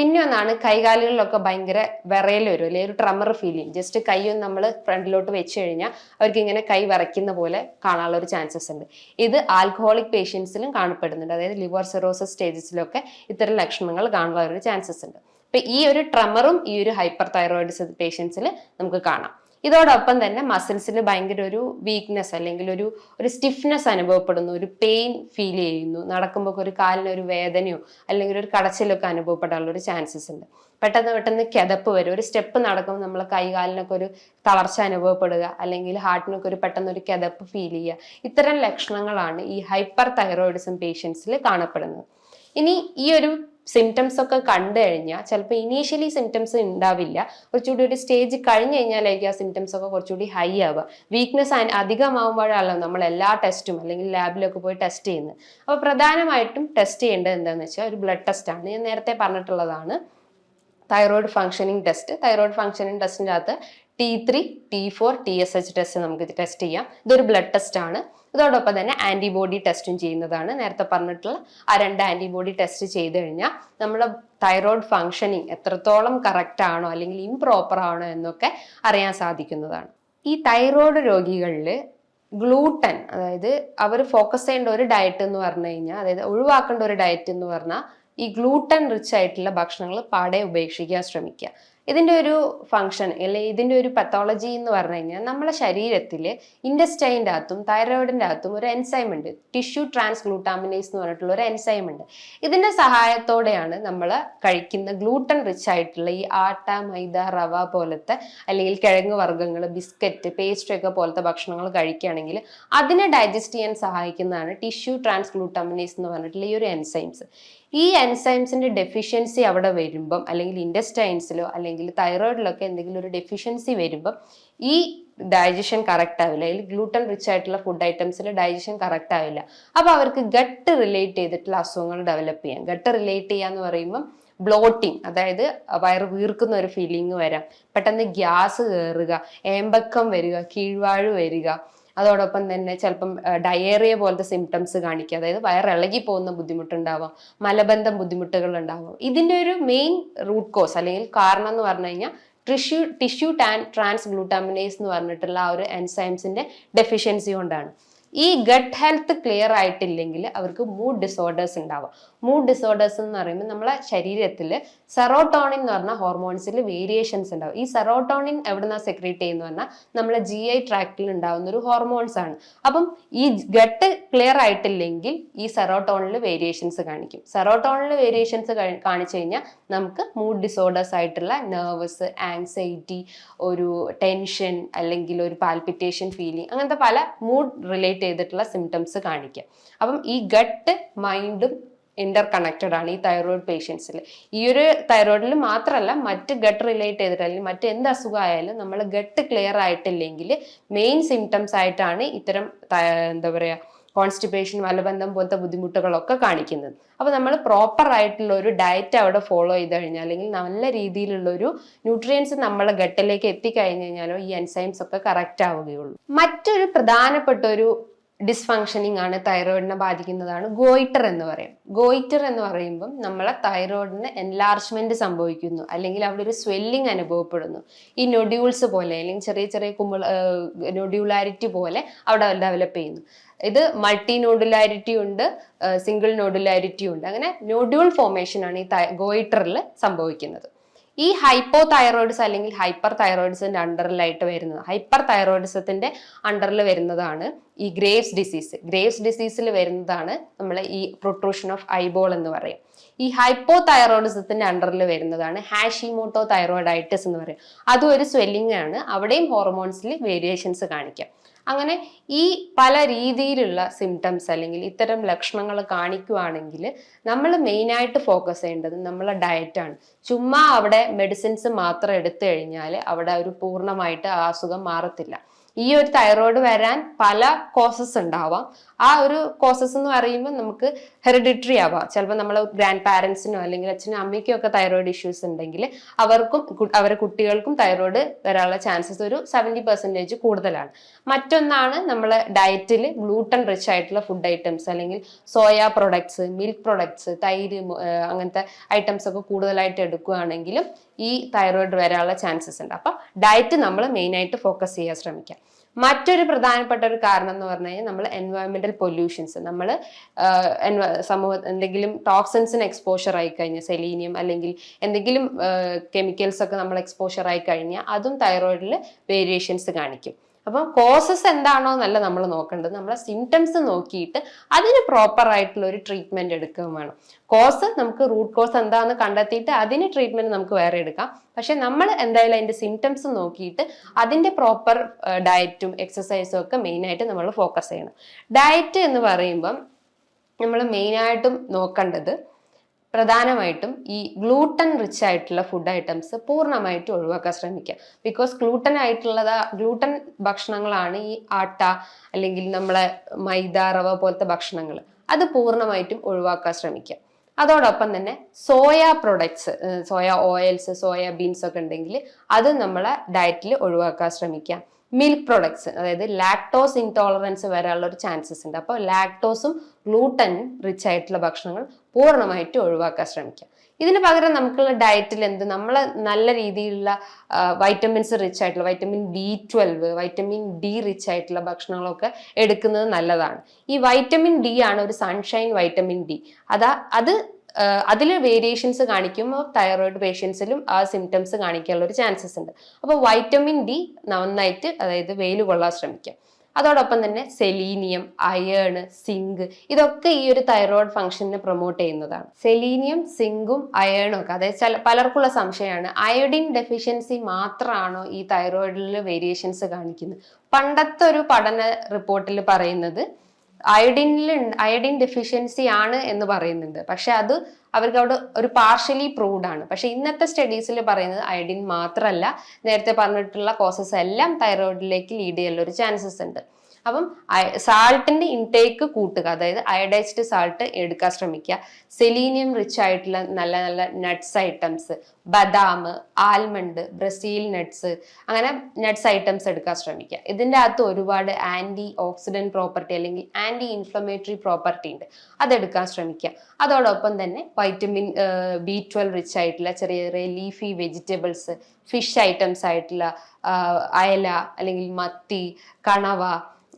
പിന്നെ ഒന്നാണ് കൈകാലുകളിലൊക്കെ ഭയങ്കര വിറയൽ വരും അല്ലെങ്കിൽ ഒരു ട്രമർ ഫീൽ ചെയ്യും. ജസ്റ്റ് കൈയൊന്ന് നമ്മൾ ഫ്രണ്ടിലോട്ട് വെച്ച് കഴിഞ്ഞാൽ അവർക്ക് ഇങ്ങനെ കൈ വിറയ്ക്കുന്ന പോലെ കാണാനുള്ള ഒരു ചാൻസസ് ഉണ്ട്. ഇത് ആൽക്കഹോളിക് പേഷ്യൻസിലും കാണപ്പെടുന്നുണ്ട്. അതായത് ലിവർ സെറോസസ് സ്റ്റേജസിലൊക്കെ ഇത്തരം ലക്ഷണങ്ങൾ കാണാനുള്ള ഒരു ചാൻസസ് ഉണ്ട്. അപ്പൊ ഈ ഒരു ട്രമറും ഈ ഒരു ഹൈപ്പർ തൈറോയിഡിസ് പേഷ്യൻസിൽ നമുക്ക് കാണാം. ഇതോടൊപ്പം തന്നെ മസിൽസിൽ ഭയങ്കര ഒരു വീക്ക്നെസ് അല്ലെങ്കിൽ ഒരു ഒരു സ്റ്റിഫ്നെസ് അനുഭവപ്പെടുന്നു ഒരു പെയിൻ ഫീൽ ചെയ്യുന്നു. നടക്കുമ്പോൾ ഒരു കാലിന് ഒരു വേദനയോ അല്ലെങ്കിൽ ഒരു കടച്ചിലൊക്കെ അനുഭവപ്പെടാനുള്ള ഒരു ചാൻസസ് ഉണ്ട്. പെട്ടെന്ന് പെട്ടെന്ന് കിതപ്പ് വരും. ഒരു സ്റ്റെപ്പ് നടക്കുമ്പോൾ നമ്മൾ കൈകാലിനൊക്കെ ഒരു തളർച്ച അനുഭവപ്പെടുക അല്ലെങ്കിൽ ഹാർട്ടിനൊക്കെ ഒരു പെട്ടെന്ന് ഒരു കിതപ്പ് ഫീൽ ചെയ്യുക. ഇത്തരം ലക്ഷണങ്ങളാണ് ഈ ഹൈപ്പർ തൈറോയിഡിസം പേഷ്യൻസിൽ കാണപ്പെടുന്നത്. ഇനി ഈ ഒരു സിംറ്റംസ് ഒക്കെ കണ്ടു കഴിഞ്ഞാൽ ചിലപ്പോൾ ഇനീഷ്യലി സിംറ്റംസ് ഉണ്ടാവില്ല. കുറച്ചുകൂടി ഒരു സ്റ്റേജ് കഴിഞ്ഞു കഴിഞ്ഞാലായിരിക്കും ആ സിംറ്റംസ് ഒക്കെ കുറച്ചുകൂടി ഹൈ ആവുക. വീക്ക്നെസ് അധികമാകുമ്പോഴാണല്ലോ നമ്മൾ എല്ലാ ടെസ്റ്റും അല്ലെങ്കിൽ ലാബിലൊക്കെ പോയി ടെസ്റ്റ് ചെയ്യുന്നത്. അപ്പോൾ പ്രധാനമായിട്ടും ടെസ്റ്റ് ചെയ്യേണ്ടത് എന്താണെന്ന് വെച്ചാൽ ഒരു ബ്ലഡ് ടെസ്റ്റ് ആണ്. ഞാൻ നേരത്തെ പറഞ്ഞിട്ടുള്ളതാണ്. Thyroid functioning test thyroid functioning ടെസ്റ്റിന്റെ അകത്ത് T three T four T S H test നമുക്ക് ടെസ്റ്റ് ചെയ്യാം. ഇതൊരു ബ്ലഡ് ടെസ്റ്റ് ആണ്. ഇതോടൊപ്പം തന്നെ ആന്റിബോഡി ടെസ്റ്റും ചെയ്യുന്നതാണ്. നേരത്തെ പറഞ്ഞിട്ടുള്ള ആ രണ്ട് ആന്റിബോഡി ടെസ്റ്റ് ചെയ്ത് കഴിഞ്ഞാൽ നമ്മുടെ തൈറോയ്ഡ് ഫങ്ഷനിങ് എത്രത്തോളം കറക്റ്റ് ആണോ അല്ലെങ്കിൽ ഇംപ്രോപ്പർ ആണോ എന്നൊക്കെ അറിയാൻ സാധിക്കുന്നതാണ്. ഈ തൈറോയ്ഡ് രോഗികളിൽ ഗ്ലൂട്ടൻ അതായത് അവർ ഫോക്കസ് ചെയ്യേണ്ട ഒരു ഡയറ്റ് എന്ന് പറഞ്ഞു കഴിഞ്ഞാൽ അതായത് ഒഴിവാക്കേണ്ട ഒരു ഡയറ്റ് എന്ന് പറഞ്ഞാൽ ഈ ഗ്ലൂട്ടൻ റിച്ച് ആയിട്ടുള്ള ഭക്ഷണങ്ങൾ പാടെ ഉപേക്ഷിക്കാൻ ശ്രമിക്കുക. ഇതിന്റെ ഒരു ഫങ്ഷൻ അല്ലെങ്കിൽ ഇതിന്റെ ഒരു പത്തോളജി എന്ന് പറഞ്ഞു കഴിഞ്ഞാൽ നമ്മളെ ശരീരത്തിൽ ഇൻഡസ്റ്റൈന്റെ അകത്തും തൈറോയിഡിന്റെ അകത്തും ഒരു എൻസൈം ഉണ്ട്. ടിഷ്യൂ ട്രാൻസ് ഗ്ലൂട്ടാമിനേസ് എന്ന് പറഞ്ഞിട്ടുള്ള ഒരു എൻസൈം ഉണ്ട്. ഇതിന്റെ സഹായത്തോടെയാണ് നമ്മൾ കഴിക്കുന്ന ഗ്ലൂട്ടൻ റിച്ച് ആയിട്ടുള്ള ഈ ആട്ട മൈദ റവ പോലത്തെ അല്ലെങ്കിൽ കിഴങ്ങ് വർഗങ്ങൾ ബിസ്ക്കറ്റ് പേസ്ട്രി ഒക്കെ പോലത്തെ ഭക്ഷണങ്ങൾ കഴിക്കുകയാണെങ്കിൽ അതിനെ ഡൈജസ്റ്റ് ചെയ്യാൻ സഹായിക്കുന്നതാണ് ടിഷ്യൂ ട്രാൻസ് ഗ്ലൂട്ടാമിനേസ് എന്ന് പറഞ്ഞിട്ടുള്ള ഈ ഒരു എൻസൈംസ് ഈ എൻസൈംസിന്റെ ഡെഫിഷ്യൻസി അവിടെ വരുമ്പം അല്ലെങ്കിൽ ഇൻഡസ്റ്റൈൻസിലോ അല്ലെങ്കിൽ തൈറോയിഡിലൊക്കെ എന്തെങ്കിലും ഒരു ഡെഫിഷ്യൻസി വരുമ്പം ഈ ഡൈജഷൻ കറക്റ്റ് ആവില്ല. അല്ലെങ്കിൽ ഗ്ലൂട്ടൻ റിച്ച് ആയിട്ടുള്ള ഫുഡ് ഐറ്റംസിൽ ഡൈജഷൻ കറക്റ്റ് ആവില്ല. അപ്പോൾ അവർക്ക് ഗട്ട് റിലേറ്റ് ചെയ്തിട്ടുള്ള അസുഖങ്ങൾ ഡെവലപ്പ് ചെയ്യാം. ഗട്ട് റിലേറ്റ് ചെയ്യാന്ന് പറയുമ്പം ബ്ലോട്ടിങ് അതായത് വയറ് വീർക്കുന്ന ഒരു ഫീലിംഗ് വരാം. പെട്ടെന്ന് ഗ്യാസ് കയറുക ഏമ്പക്കം വരിക കീഴ്വാഴ് വരിക അതോടൊപ്പം തന്നെ ചിലപ്പം ഡയേറിയ പോലത്തെ സിംറ്റംസ് കാണിക്കുക. അതായത് വയറിളകി പോകുന്ന ബുദ്ധിമുട്ടുണ്ടാവാം മലബന്ധം ബുദ്ധിമുട്ടുകൾ ഉണ്ടാവാം ഇതിന്റെ ഒരു മെയിൻ റൂട്ട് കോസ് അല്ലെങ്കിൽ കാരണം എന്ന് പറഞ്ഞു കഴിഞ്ഞാൽ tissue tissue tan transglutaminase എന്ന് പറഞ്ഞിട്ടുള്ള ആ ഒരു എൻസൈംസിന്റെ ഡെഫിഷ്യൻസി കൊണ്ടാണ്. ഈ ഗട്ട് ഹെൽത്ത് ക്ലിയർ ആയിട്ടില്ലെങ്കിൽ അവർക്ക് മൂഡ് ഡിസോർഡേഴ്സ് ഉണ്ടാവാം. മൂഡ് ഡിസോർഡേഴ്സ് എന്ന് പറയുമ്പോൾ നമ്മളെ ശരീരത്തിൽ സെറോട്ടോണിൻ എന്ന് പറഞ്ഞ ഹോർമോൺസിൽ വേരിയേഷൻസ് ഉണ്ടാവും. ഈ സെറോട്ടോണിൻ എവിടുന്ന സെക്രീറ്റ് ചെയ്യുന്ന പറഞ്ഞാൽ നമ്മളെ ജി ഐ ട്രാക്റ്റിൽ ഉണ്ടാവുന്ന ഒരു ഹോർമോൺസ് ആണ്. അപ്പം ഈ ഗട്ട് ക്ലിയർ ആയിട്ടില്ലെങ്കിൽ ഈ സെറോട്ടോണിൽ വേരിയേഷൻസ് കാണിക്കും. സെറോട്ടോണിൽ വേരിയേഷൻസ് കാണിച്ചു കഴിഞ്ഞാൽ നമുക്ക് മൂഡ് ഡിസോർഡേഴ്സ് ആയിട്ടുള്ള നെർവസ് ആങ്സൈറ്റി ഒരു ടെൻഷൻ അല്ലെങ്കിൽ ഒരു പാൽപിറ്റേഷൻ ഫീലിംഗ് അങ്ങനത്തെ പല മൂഡ് റിലേറ്റ് ചെയ്തിട്ടുള്ള സിംറ്റംസ് കാണിക്കുക അപ്പം ഈ ഗട്ട് മൈൻഡും ഇന്റർ കണക്റ്റഡ് ആണ് ഈ തൈറോയിഡ് പേഷ്യൻസിൽ ഈ ഒരു തൈറോയിഡിൽ മാത്രമല്ല മറ്റ് ഗട്ട് റിലേറ്റ് ചെയ്തിട്ട് അല്ലെങ്കിൽ മറ്റ് എന്ത് അസുഖമായാലും നമ്മൾ ഗട്ട് ക്ലിയർ ആയിട്ടില്ലെങ്കിൽ മെയിൻ സിംറ്റംസ് ആയിട്ടാണ് ഇത്തരം എന്താ പറയുക കോൺസ്റ്റിപ്പേഷൻ മലബന്ധം പോലത്തെ ബുദ്ധിമുട്ടുകളൊക്കെ കാണിക്കുന്നത്. അപ്പോൾ നമ്മൾ പ്രോപ്പർ ആയിട്ടുള്ള ഒരു ഡയറ്റ് അവിടെ ഫോളോ ചെയ്ത് കഴിഞ്ഞാൽ അല്ലെങ്കിൽ നല്ല രീതിയിലുള്ള ഒരു ന്യൂട്രിയൻസ് നമ്മളെ ഗട്ടിലേക്ക് എത്തിക്കഴിഞ്ഞ് കഴിഞ്ഞാലോ ഈ എൻസൈംസ് ഒക്കെ കറക്റ്റ് ആവുകയുള്ളൂ. മറ്റൊരു പ്രധാനപ്പെട്ട ഒരു ഡിസ്ഫങ്ഷനിങ് ആണ് തൈറോയിഡിനെ ബാധിക്കുന്നതാണ്. ഗോയിറ്റർ എന്ന് പറയും. ഗോയിറ്റർ എന്ന് പറയുമ്പം നമ്മളെ തൈറോയിഡിന് എൻലാർജ്മെന്റ് സംഭവിക്കുന്നു. അല്ലെങ്കിൽ അവിടെ ഒരു സ്വെല്ലിംഗ് അനുഭവപ്പെടുന്നു. ഈ നൊഡ്യൂൾസ് പോലെ അല്ലെങ്കിൽ ചെറിയ ചെറിയ കുമ്പിൾ നൊഡ്യൂലാരിറ്റി പോലെ അവിടെ ഡെവലപ്പ് ചെയ്യുന്നു. ഇത് മൾട്ടി നോഡുലാരിറ്റി ഉണ്ട് സിംഗിൾ നോഡുലാരിറ്റി ഉണ്ട്. അങ്ങനെ നോഡ്യൂൾ ഫോർമേഷൻ ആണ് ഈ ഗോയിറ്ററിൽ സംഭവിക്കുന്നത്. ഈ ഹൈപ്പോ തൈറോയിഡ്സ് അല്ലെങ്കിൽ ഹൈപ്പർ തൈറോയിഡ്സിന്റെ അണ്ടറിലായിട്ട് വരുന്നത്. ഹൈപ്പർ തൈറോയിഡിസത്തിന്റെ അണ്ടറിൽ വരുന്നതാണ് ഈ ഗ്രേവ്സ് ഡിസീസ് ഗ്രേവ്സ് ഡിസീസിൽ വരുന്നതാണ് നമ്മൾ ഈ പ്രൊട്രൂഷൻ ഓഫ് ഐബോൾ എന്ന് പറയും. ഈ ഹൈപ്പോ തൈറോയിഡിസത്തിന്റെ അണ്ടറിൽ വരുന്നതാണ് ഹാഷിമോട്ടോ തൈറോയിഡൈറ്റിസ് എന്ന് പറയും. അതും ഒരു സ്വെല്ലിംഗ് ആണ്. അവിടെയും ഹോർമോൺസിൽ വേരിയേഷൻസ് കാണിക്കാം. അങ്ങനെ ഈ പല രീതിയിലുള്ള സിംറ്റംസ് അല്ലെങ്കിൽ ഇത്തരം ലക്ഷണങ്ങൾ കാണിക്കുവാണെങ്കിൽ നമ്മൾ മെയിനായിട്ട് ഫോക്കസ് ചെയ്യേണ്ടത് നമ്മളെ ഡയറ്റാണ് ചുമ്മാ അവിടെ മെഡിസിൻസ് മാത്രം എടുത്തു കഴിഞ്ഞാൽ അവിടെ ഒരു പൂർണമായിട്ട് ആ അസുഖം മാറത്തില്ല. ഈ ഒരു തൈറോയ്ഡ് വരാൻ പല കോസസ് ഉണ്ടാവാം. ആ ഒരു കോസസ് എന്ന് പറയുമ്പോൾ നമുക്ക് ഹെറിഡിറ്ററി ആവാം. ചിലപ്പോൾ നമ്മൾ ഗ്രാൻഡ് പാരൻസിനോ അല്ലെങ്കിൽ അച്ഛനും അമ്മയ്ക്കും ഒക്കെ തൈറോയ്ഡ് ഇഷ്യൂസ് ഉണ്ടെങ്കിൽ അവർക്കും അവരെ കുട്ടികൾക്കും തൈറോയ്ഡ് വരാനുള്ള ചാൻസസ് ഒരു സെവന്റി പെർസെന്റേജ് കൂടുതലാണ്. മറ്റൊന്നാണ് നമ്മളെ ഡയറ്റിൽ ഗ്ലൂട്ടൺ റിച്ച് ആയിട്ടുള്ള ഫുഡ് ഐറ്റംസ് അല്ലെങ്കിൽ സോയ പ്രൊഡക്ട്സ് മിൽക്ക് പ്രൊഡക്ട്സ് തൈര് അങ്ങനത്തെ ഐറ്റംസ് ഒക്കെ കൂടുതലായിട്ട് എടുക്കുകയാണെങ്കിലും ഈ തൈറോയിഡ് വരാനുള്ള ചാൻസസ് ഉണ്ട്. അപ്പോൾ ഡയറ്റ് നമ്മൾ മെയിൻ ആയിട്ട് ഫോക്കസ് ചെയ്യാൻ ശ്രമിക്കുക മറ്റൊരു പ്രധാനപ്പെട്ട ഒരു കാരണം എന്ന് പറഞ്ഞു കഴിഞ്ഞാൽ നമ്മൾ എൻവയോൺമെന്റൽ പൊല്യൂഷൻസ് നമ്മൾ സമൂഹ എന്തെങ്കിലും ടോക്സിൻസിന് എക്സ്പോഷർ ആയി കഴിഞ്ഞാൽ സെലീനിയം അല്ലെങ്കിൽ എന്തെങ്കിലും കെമിക്കൽസ് ഒക്കെ നമ്മൾ എക്സ്പോഷർ ആയി കഴിഞ്ഞാൽ അതും തൈറോയിഡിൽ വേരിയേഷൻസ് കാണിക്കും. അപ്പം കോസസ് എന്താണോ എന്നല്ല നമ്മൾ നോക്കേണ്ടത്. നമ്മളെ സിംറ്റംസ് നോക്കിയിട്ട് അതിന് പ്രോപ്പർ ആയിട്ടുള്ള ഒരു ട്രീറ്റ്മെന്റ് എടുക്കുകയും വേണം. കോസ് നമുക്ക് റൂട്ട് കോസ് എന്താണെന്ന് കണ്ടെത്തിയിട്ട് അതിന് ട്രീറ്റ്മെന്റ് നമുക്ക് വേറെ എടുക്കാം. പക്ഷെ നമ്മൾ എന്തായാലും അതിന്റെ സിംറ്റംസ് നോക്കിയിട്ട് അതിന്റെ പ്രോപ്പർ ഡയറ്റും എക്സസൈസും ഒക്കെ മെയിൻ ആയിട്ട് നമ്മൾ ഫോക്കസ് ചെയ്യണം. ഡയറ്റ് എന്ന് പറയുമ്പം നമ്മൾ മെയിനായിട്ടും നോക്കേണ്ടത് പ്രധാനമായിട്ടും ഈ ഗ്ലൂട്ടൻ റിച്ച് ആയിട്ടുള്ള ഫുഡ് ഐറ്റംസ് പൂർണമായിട്ട് ഒഴിവാക്കാൻ ശ്രമിക്കുക. ബിക്കോസ് ഗ്ലൂട്ടൻ ആയിട്ടുള്ളത് ഗ്ലൂട്ടൻ ഭക്ഷണങ്ങളാണ് ഈ ആട്ട അല്ലെങ്കിൽ നമ്മളെ മൈദ റവ പോലത്തെ ഭക്ഷണങ്ങൾ. അത് പൂർണമായിട്ടും ഒഴിവാക്കാൻ ശ്രമിക്കുക. അതോടൊപ്പം തന്നെ soya products soya oils soya beans ഒക്കെ ഉണ്ടെങ്കിൽ അത് നമ്മളെ ഡയറ്റിൽ ഒഴിവാക്കാൻ ശ്രമിക്കാം മിൽക്ക് പ്രൊഡക്ട്സ് അതായത് ലാക്ടോസ് ഇൻടോളറൻസ് വരാനുള്ള ഒരു ചാൻസസ് ഉണ്ട്. അപ്പോൾ ലാക്ടോസും ഗ്ലൂട്ടൻ റിച്ച് ആയിട്ടുള്ള ഭക്ഷണങ്ങൾ പൂർണമായിട്ട് ഒഴിവാക്കാൻ ശ്രമിക്കുക. ഇതിന് പകരം നമുക്കുള്ള ഡയറ്റിൽ എന്ത്? നമ്മൾ നല്ല രീതിയിലുള്ള വൈറ്റമിൻസ് റിച്ച് ആയിട്ടുള്ള vitamin B twelve vitamin D rich ആയിട്ടുള്ള ഭക്ഷണങ്ങളൊക്കെ എടുക്കുന്നത് നല്ലതാണ്. ഈ വൈറ്റമിൻ ഡി ആണ് ഒരു സൺഷൈൻ വൈറ്റമിൻ ഡി അതാ അത് അതിൽ വേരിയേഷൻസ് കാണിക്കുമ്പോൾ തൈറോയിഡ് പേഷ്യൻസിലും ആ സിംറ്റംസ് കാണിക്കാനുള്ള ഒരു ചാൻസസ് ഉണ്ട്. അപ്പോൾ വൈറ്റമിൻ ഡി നന്നായിട്ട് അതായത് വെയിൽ കൊള്ളാൻ ശ്രമിക്കുക അതോടൊപ്പം തന്നെ സെലീനിയം അയേൺ സിങ്ക് ഇതൊക്കെ ഈ ഒരു തൈറോയിഡ് ഫംഗ്ഷനെ പ്രൊമോട്ട് ചെയ്യുന്നതാണ്. സെലീനിയം സിങ്കും അയേണും ഒക്കെ അതായത് ചില പലർക്കുള്ള സംശയമാണ്. അയോഡിൻ ഡെഫിഷ്യൻസി മാത്രമാണോ ഈ തൈറോയിഡിൽ വേരിയേഷൻസ് കാണിക്കുന്നത്? പണ്ടത്തെ ഒരു പഠന റിപ്പോർട്ടിൽ പറയുന്നത് അയഡിനിൽ അയഡിൻ ഡെഫിഷ്യൻസി ആണ് എന്ന് പറയുന്നുണ്ട്. പക്ഷെ അത് അവർക്ക് അവിടെ ഒരു പാർഷ്യലി പ്രൂവ്ഡ് ആണ്. പക്ഷെ ഇന്നത്തെ സ്റ്റഡീസിൽ പറയുന്നത് അയഡിൻ മാത്രമല്ല നേരത്തെ പറഞ്ഞിട്ടുള്ള കോസസ് എല്ലാം തൈറോയിഡിലേക്ക് ലീഡ് ചെയ്യാനുള്ള ഒരു ചാൻസസ് ഉണ്ട്. അപ്പം സാൾട്ടിന്റെ ഇൻടേക്ക് കൂട്ടുക. അതായത് അയഡൈസ്ഡ് സാൾട്ട് എടുക്കാൻ ശ്രമിക്കുക. സെലീനിയം റിച്ച് ആയിട്ടുള്ള നല്ല നല്ല നട്ട്സ് ഐറ്റംസ് ബദാം ആൽമണ്ട് ബ്രസീൽ നട്ട്സ് അങ്ങനെ നട്ട്സ് ഐറ്റംസ് എടുക്കാൻ ശ്രമിക്കുക. ഇതിന്റെ അകത്ത് ഒരുപാട് ആന്റി ഓക്സിഡന്റ് പ്രോപ്പർട്ടി അല്ലെങ്കിൽ ആന്റി ഇൻഫ്ലമേറ്ററി പ്രോപ്പർട്ടി ഉണ്ട് അതെടുക്കാൻ ശ്രമിക്കുക. അതോടൊപ്പം തന്നെ വൈറ്റമിൻ ബി ട്വൽവ് റിച്ച് ആയിട്ടുള്ള ചെറിയ ചെറിയ ലീഫി വെജിറ്റബിൾസ് ഫിഷ് ഐറ്റംസ് ആയിട്ടുള്ള അയല അല്ലെങ്കിൽ മത്തി കണവ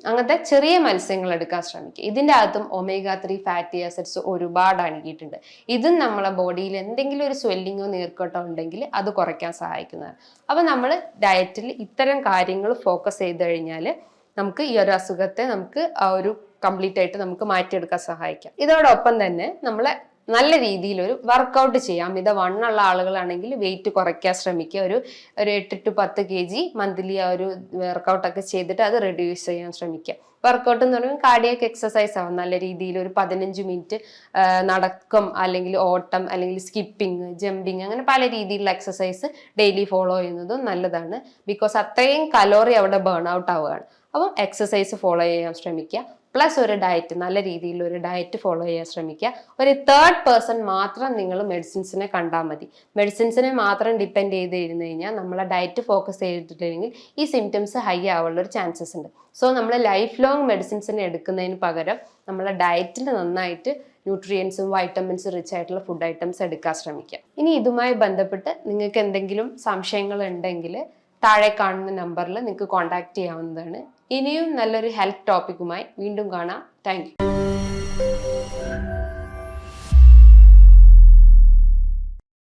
അങ്ങനത്തെ ചെറിയ മത്സ്യങ്ങൾ എടുക്കാൻ ശ്രമിക്കുക. ഇതിന്റെ അകത്തും ഒമേഗ ത്രീ ഫാറ്റി ആസിഡ്സ് ഒരുപാട് അടങ്ങിയിട്ടുണ്ട്. ഇതും നമ്മളെ ബോഡിയിൽ എന്തെങ്കിലും ഒരു സ്വെല്ലിങ്ങോ നീർക്കെട്ടോ ഉണ്ടെങ്കിൽ അത് കുറയ്ക്കാൻ സഹായിക്കുന്നതാണ്. അപ്പം നമ്മൾ ഡയറ്റിൽ ഇത്തരം കാര്യങ്ങൾ ഫോക്കസ് ചെയ്ത് കഴിഞ്ഞാൽ നമുക്ക് ഈ ഒരു അസുഖത്തെ നമുക്ക് ആ ഒരു കംപ്ലീറ്റ് ആയിട്ട് നമുക്ക് മാറ്റിയെടുക്കാൻ സഹായിക്കാം. ഇതോടൊപ്പം തന്നെ നമ്മളെ നല്ല രീതിയിൽ ഒരു വർക്കൗട്ട് ചെയ്യാം. അമിത വണ്ണുള്ള ആളുകളാണെങ്കിൽ വെയിറ്റ് കുറയ്ക്കാൻ ശ്രമിക്കുക. ഒരു ഒരു എട്ട് ടു പത്ത് കെ ജി മന്ത്ലി ആ ഒരു വർക്കൗട്ടൊക്കെ ചെയ്തിട്ട് അത് റെഡ്യൂസ് ചെയ്യാൻ ശ്രമിക്കുക. വർക്കൗട്ട് എന്ന് പറയുമ്പോൾ കാർഡിയക്ക് എക്സസൈസ് ആവും. നല്ല രീതിയിൽ ഒരു പതിനഞ്ച് മിനിറ്റ് നടക്കം അല്ലെങ്കിൽ ഓട്ടം അല്ലെങ്കിൽ സ്കിപ്പിംഗ് ജമ്പിങ് അങ്ങനെ പല രീതിയിലുള്ള എക്സസൈസ് ഡെയിലി ഫോളോ ചെയ്യുന്നതും നല്ലതാണ്. ബിക്കോസ് അത്രയും കലോറി അവിടെ ബേൺ ഔട്ട് ആവുകയാണ്. അപ്പം എക്സസൈസ് ഫോളോ ചെയ്യാൻ ശ്രമിക്കുക. പ്ലസ് ഒരു ഡയറ്റ് നല്ല രീതിയിൽ ഒരു ഡയറ്റ് ഫോളോ ചെയ്യാൻ ശ്രമിക്കുക. ഒരു തേർഡ് പേഴ്സൺ മാത്രം നിങ്ങൾ മെഡിസിൻസിനെ കണ്ടാൽ മതി. മെഡിസിൻസിനെ മാത്രം ഡിപ്പെൻഡ് ചെയ്ത് ഇരുന്ന് കഴിഞ്ഞാൽ നമ്മളെ ഡയറ്റ് ഫോക്കസ് ചെയ്തിട്ടില്ലെങ്കിൽ ഈ സിംറ്റംസ് ഹൈ ആവാനുള്ള ഒരു ചാൻസസ് ഉണ്ട്. സോ നമ്മൾ ലൈഫ് ലോങ് മെഡിസിൻസിനെ എടുക്കുന്നതിന് പകരം നമ്മളെ ഡയറ്റിൽ നന്നായിട്ട് ന്യൂട്രിയൻസും വൈറ്റമിൻസും റിച്ച് ആയിട്ടുള്ള ഫുഡ് ഐറ്റംസ് എടുക്കാൻ ശ്രമിക്കുക. ഇനി ഇതുമായി ബന്ധപ്പെട്ട് നിങ്ങൾക്ക് എന്തെങ്കിലും സംശയങ്ങൾ ഉണ്ടെങ്കിൽ താഴെ കാണുന്ന നമ്പറിൽ നിങ്ങൾക്ക് കോൺടാക്ട് ചെയ്യാവുന്നതാണ്. ഇനിയും നല്ലൊരു ഹെൽത്ത് ടോപ്പിക്കുമായി വീണ്ടും കാണാം. താങ്ക്